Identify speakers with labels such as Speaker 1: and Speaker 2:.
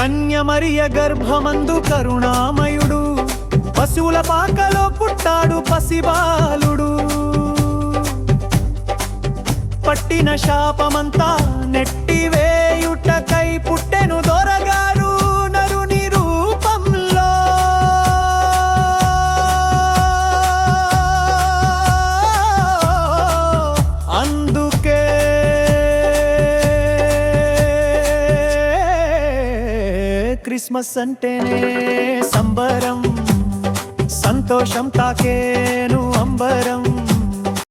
Speaker 1: కన్యమరియ గర్భమందు కరుణామయుడు. పశువుల పాకలో పుట్టాడు పసిబాలుడు. పట్టిన శాపమంతా నెట్టి క్రిస్మస్ అంటేనే సంబరం. సంతోషం తాకేను అంబరం.